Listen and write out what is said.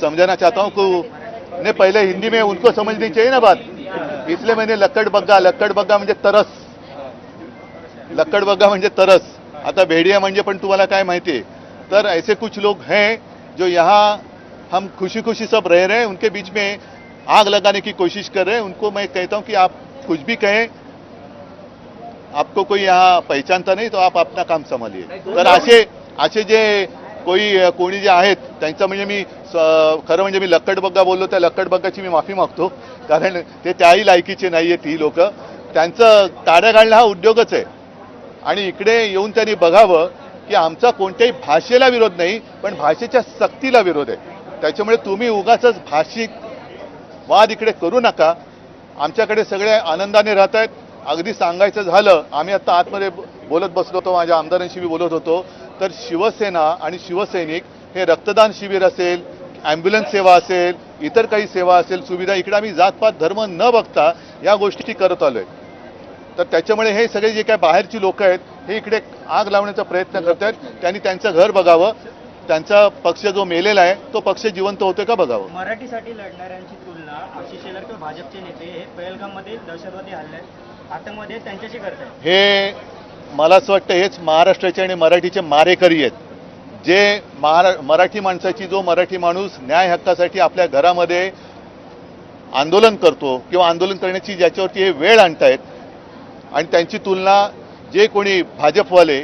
समझाना चाहता हूँ कि ने पहले हिंदी में उनको समझनी चाहिए ना बात? इसलिए मैंने लक्कड़ बग्गा लक्कड़ बग्गा म्हणजे तरस. लक्कड़ बग्गा म्हणजे तरस. आता भेड़िया म्हणजे पण तुम्हाला काय माहिती आहे? तर ऐसे कुछ लोग हैं जो यहाँ हम खुशी खुशी सब रह रहे हैं उनके बीच में आग लगाने की कोशिश कर रहे हैं। उनको मैं कहता हूँ कि आप कुछ भी कहें आपको कोई यहाँ पहचानता नहीं तो आप अपना काम संभालिए। तर असे असे जे कोई कोणी जे आहेत त्यांचं म्हणजे मी स- खरं म्हणजे मी लक्कटबग्गा बोललो त्या लक्कडबग्गाची मी माफी मागतो. कारण ते त्याही लायकीचे नाही आहेत ही लोक. त्यांचं ताड्या घालणं हा उद्योगच आहे. आणि इकडे येऊन त्यांनी बघावं की आमचा कोणत्याही भाषेला विरोध नाही पण भाषेच्या सक्तीला विरोध आहे. त्याच्यामुळे तुम्ही उगाच भाषिक वाद इकडे करू नका. आमच्याकडे सगळे आनंदाने राहत आहेत. अगदी सांगायचं झालं आम्ही आता आतमध्ये बोलत बसलो होतो माझ्या आमदारांशी मी बोलत होतो. तर शिवसेना आणि शिवसैनिक हे रक्तदान शिबिर असेल ॲम्ब्युलन्स सेवा असेल इतर काही सेवा असेल सुविधा इकडे आम्ही जातपात धर्म न बघता या गोष्टी करत आलोय. तर त्याच्यामुळे हे सगळे जे काय बाहेरची लोक आहेत हे इकडे आग लावण्याचा प्रयत्न करत आहेत त्यांनी त्यांचं घर बघावं. त्यांचा पक्ष जो मेलेला आहे तो पक्ष जिवंत होतोय का बघावं? मराठीसाठी लढणाऱ्यांची तुलना आशिष शेलार किंवा भाजपचे नेते हे पहलगाममध्ये दहशतवादी हल्ले आतंकवादी त्यांच्याशी करतात हे मला असं वाटतं हेच महाराष्ट्राचे आणि मराठीचे मारेकरी आहेत. जे महारा मराठी माणसाची जो मराठी माणूस न्याय हक्कासाठी आपल्या घरामध्ये आंदोलन करतो किंवा आंदोलन करण्याची ज्याच्यावरती हे वेळ आणतायत आणि त्यांची तुलना जे कोणी भाजपवाले